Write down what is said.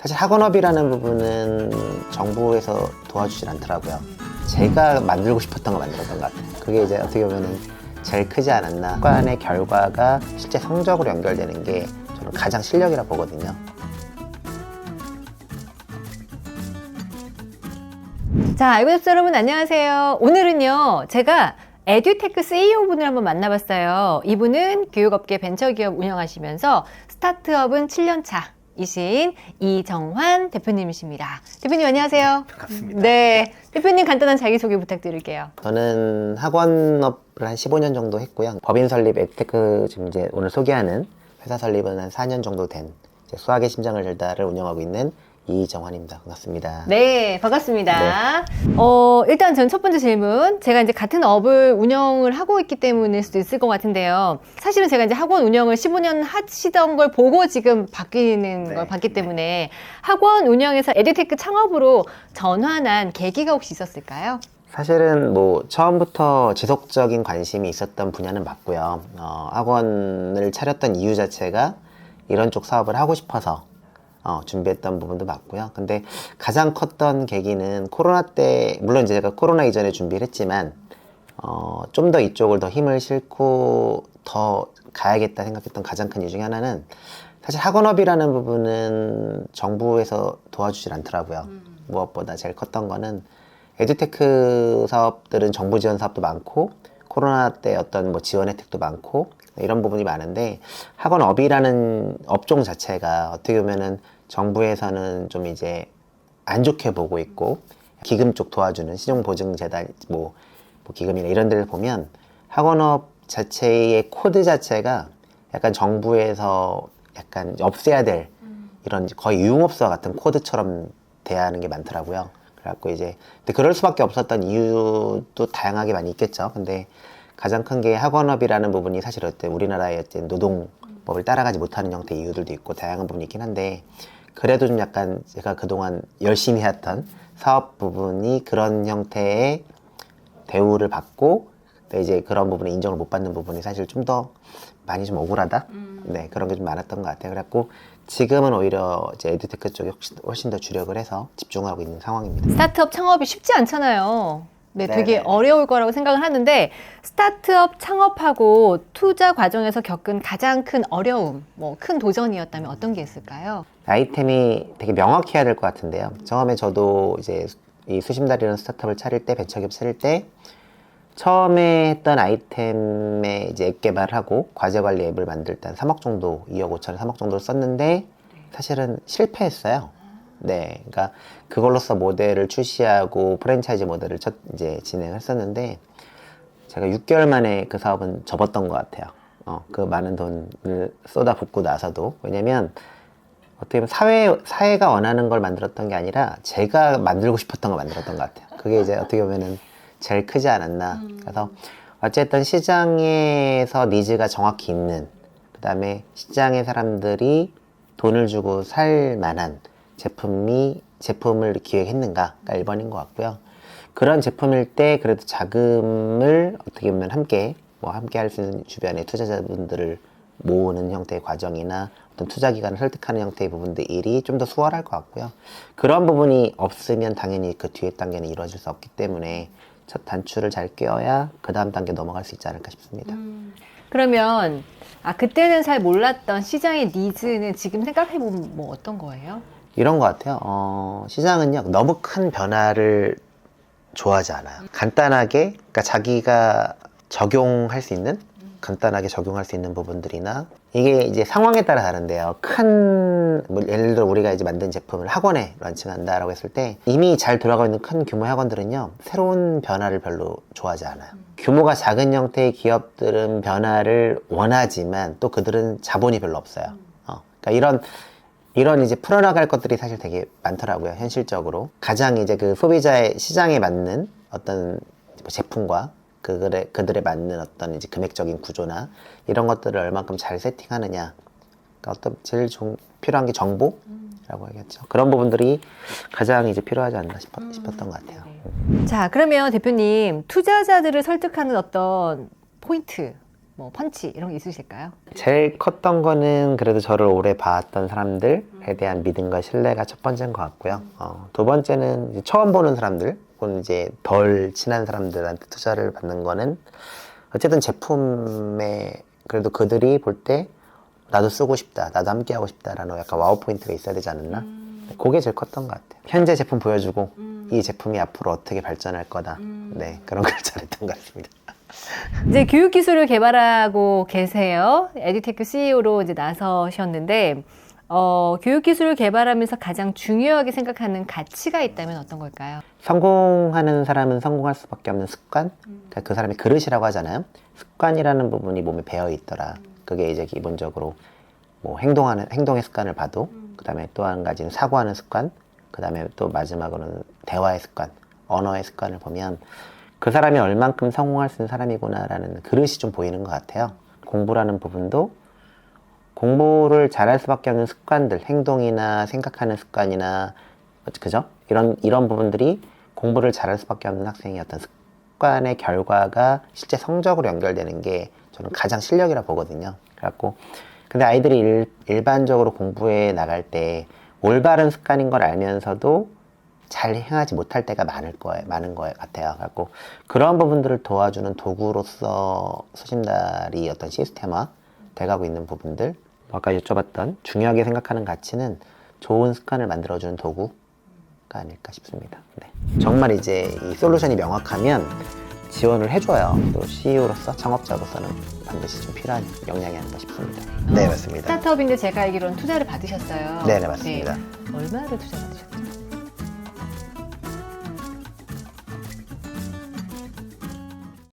사실 학원업이라는 부분은 정부에서 도와주질 않더라고요. 제가 만들고 싶었던 걸 만들었던 것 같아요. 그게 이제 어떻게 보면은 제일 크지 않았나. 학관의 결과가 실제 성적으로 연결되는 게 저는 가장 실력이라 보거든요. 자, 알고잡스 여러분 안녕하세요. 오늘은요, 제가 에듀테크 CEO분을 한번 만나봤어요. 이분은 교육업계 벤처기업 운영하시면서 스타트업은 7년차. 이신 이정환 대표님이십니다. 대표님 안녕하세요. 반갑습니다. 네. 대표님 간단한 자기소개 부탁드릴게요. 저는 학원업을 한 15년 정도 했고요. 법인 설립 에테크 지금 이제 오늘 소개하는 회사 설립은 한 4년 정도 된 이제 수학의 심장을 들다를 운영하고 있는 이정환입니다. 반갑습니다. 네, 반갑습니다. 어, 일단 전 첫 번째 질문. 제가 이제 같은 업을 운영을 하고 있기 때문일 수도 있을 것 같은데요. 사실은 제가 이제 학원 운영을 15년 하시던 걸 보고 지금 바뀌는 네, 걸 봤기 네. 때문에 학원 운영에서 에듀테크 창업으로 전환한 계기가 혹시 있었을까요? 사실은 뭐 처음부터 지속적인 관심이 있었던 분야는 맞고요. 어, 학원을 차렸던 이유 자체가 이런 쪽 사업을 하고 싶어서 어, 준비했던 부분도 맞고요. 근데 가장 컸던 계기는 코로나 때 물론 이제 제가 코로나 이전에 준비를 했지만 어, 좀 더 이쪽을 더 힘을 싣고 더 가야겠다 생각했던 가장 큰 이유 중에 하나는 사실 학원업이라는 부분은 정부에서 도와주질 않더라고요. 무엇보다 제일 컸던 거는 에듀테크 사업들은 정부 지원 사업도 많고 코로나 때 어떤 뭐 지원 혜택도 많고 이런 부분이 많은데 학원업이라는 업종 자체가 어떻게 보면은 정부에서는 좀 이제 안 좋게 보고 있고 기금 쪽 도와주는 신용보증재단 뭐, 뭐 기금이나 이런 데를 보면 학원업 자체의 코드 자체가 약간 정부에서 약간 없애야 될 이런 거의 유흥업소와 같은 코드처럼 대하는 게 많더라고요. 그래갖고 이제 근데 그럴 수밖에 없었던 이유도 다양하게 많이 있겠죠. 근데 가장 큰 게 학원업이라는 부분이 사실 어때 우리나라의 어떤 노동법을 따라가지 못하는 형태의 이유들도 있고 다양한 부분이 있긴 한데 그래도 좀 약간 제가 그동안 열심히 했던 사업 부분이 그런 형태의 대우를 받고 근데 이제 그런 부분에 인정을 못 받는 부분이 사실 좀 더 많이 좀 억울하다. 네 그런 게 좀 많았던 것 같아요. 그래갖고 지금은 오히려 이제 에듀테크 쪽에 훨씬, 훨씬 더 주력을 해서 집중하고 있는 상황입니다. 스타트업 창업이 쉽지 않잖아요. 네, 네, 되게 네. 어려울 거라고 생각을 하는데 스타트업 창업하고 투자 과정에서 겪은 가장 큰 어려움, 뭐 큰 도전이었다면 어떤 게 있을까요? 아이템이 되게 명확해야 될 것 같은데요. 처음에 저도 이제 이 수심다리라는 스타트업을 차릴 때, 벤처기업 차릴 때, 처음에 했던 아이템에 이제 앱 개발하고 과제 관리 앱을 만들 때한 3억 정도, 2억 5천에 3억 정도를 썼는데, 사실은 실패했어요. 네. 그러니까 그걸로써 모델을 출시하고 프랜차이즈 모델을 첫 이제 진행했었는데, 제가 6개월 만에 그 사업은 접었던 것 같아요. 어, 그 많은 돈을 쏟아붓고 나서도. 왜냐면, 어떻게 보면 사회, 사회가 원하는 걸 만들었던 게 아니라 제가 만들고 싶었던 걸 만들었던 것 같아요. 그게 이제 어떻게 보면은 제일 크지 않았나. 그래서 어쨌든 시장에서 니즈가 정확히 있는, 그 다음에 시장의 사람들이 돈을 주고 살 만한 제품이, 제품을 기획했는가가 1번인 것 같고요. 그런 제품일 때 그래도 자금을 어떻게 보면 함께, 뭐 함께 할 수 있는 주변의 투자자분들을 모으는 형태의 과정이나 어떤 투자 기관을 설득하는 형태의 부분들이 좀 더 수월할 것 같고요. 그런 부분이 없으면 당연히 그 뒤에 단계는 이루어질 수 없기 때문에 첫 단추를 잘 꿰어야 그 다음 단계 넘어갈 수 있지 않을까 싶습니다. 그러면 아 그때는 잘 몰랐던 시장의 니즈는 지금 생각해 보면 뭐 어떤 거예요? 이런 것 같아요. 어, 시장은요, 너무 큰 변화를 좋아하지 않아요. 간단하게, 그러니까 자기가 적용할 수 있는, 간단하게 적용할 수 있는 부분들이나, 이게 이제 상황에 따라 다른데요. 큰, 뭐 예를 들어 우리가 이제 만든 제품을 학원에 런칭한다라고 했을 때, 이미 잘 돌아가고 있는 큰 규모의 학원들은요, 새로운 변화를 별로 좋아하지 않아요. 규모가 작은 형태의 기업들은 변화를 원하지만, 또 그들은 자본이 별로 없어요. 어, 그러니까 이런 이런 이제 풀어나갈 것들이 사실 되게 많더라고요, 현실적으로. 가장 이제 그 소비자의 시장에 맞는 어떤 뭐 제품과 그들의, 그들에 맞는 어떤 이제 금액적인 구조나 이런 것들을 얼만큼 잘 세팅하느냐. 그러니까 어떤 제일 좀 필요한 게 정보 라고 하겠죠. 그런 부분들이 가장 이제 필요하지 않나 싶었, 싶었던 것 같아요. 자, 그러면 대표님 투자자들을 설득하는 어떤 포인트 뭐 펀치 이런 게 있으실까요? 제일 컸던 거는 그래도 저를 오래 봐왔던 사람들에 대한 믿음과 신뢰가 첫 번째인 것 같고요. 어, 두 번째는 이제 처음 보는 사람들, 혹은 이제 덜 친한 사람들한테 투자를 받는 거는 어쨌든 제품에 그래도 그들이 볼 때 나도 쓰고 싶다, 나도 함께 하고 싶다라는 약간 와우 포인트가 있어야 되지 않았나? 그게 제일 컸던 것 같아요. 현재 제품 보여주고 이 제품이 앞으로 어떻게 발전할 거다. 네, 그런 걸 잘했던 것 같습니다. 이제 교육 기술을 개발하고 계세요. 에듀테크 CEO로 이제 나서셨는데 어, 교육 기술을 개발하면서 가장 중요하게 생각하는 가치가 있다면 어떤 걸까요? 성공하는 사람은 성공할 수밖에 없는 습관? 그러니까 그 사람이 그릇이라고 하잖아요. 습관이라는 부분이 몸에 배어 있더라. 그게 이제 기본적으로 뭐 행동하는 행동의 습관을 봐도 그다음에 또 한 가지는 사고하는 습관, 그다음에 또 마지막으로는 대화의 습관, 언어의 습관을 보면 그 사람이 얼만큼 성공할 수 있는 사람이구나라는 그릇이 좀 보이는 것 같아요. 공부라는 부분도 공부를 잘할 수밖에 없는 습관들, 행동이나 생각하는 습관이나 그죠? 이런 이런 부분들이 공부를 잘할 수밖에 없는 학생의 어떤 습관의 결과가 실제 성적으로 연결되는 게 저는 가장 실력이라 보거든요. 그래갖고 근데 아이들이 일, 일반적으로 공부에 나갈 때 올바른 습관인 걸 알면서도 잘 행하지 못할 때가 많을 거예요, 많은 거 같아요. 그래갖고 그런 부분들을 도와주는 도구로서 수심달이 어떤 시스템화 돼가고 있는 부분들, 아까 여쭤봤던 중요하게 생각하는 가치는 좋은 습관을 만들어주는 도구가 아닐까 싶습니다. 네. 정말 이제 이 솔루션이 명확하면 지원을 해줘요. 또 CEO로서 창업자로서는 반드시 좀 필요한 역량이 아닐까 싶습니다. 네, 어, 맞습니다. 스타트업인데 제가 알기로는 투자를 받으셨어요. 네, 네, 맞습니다. 네. 얼마를 투자 받으셨죠?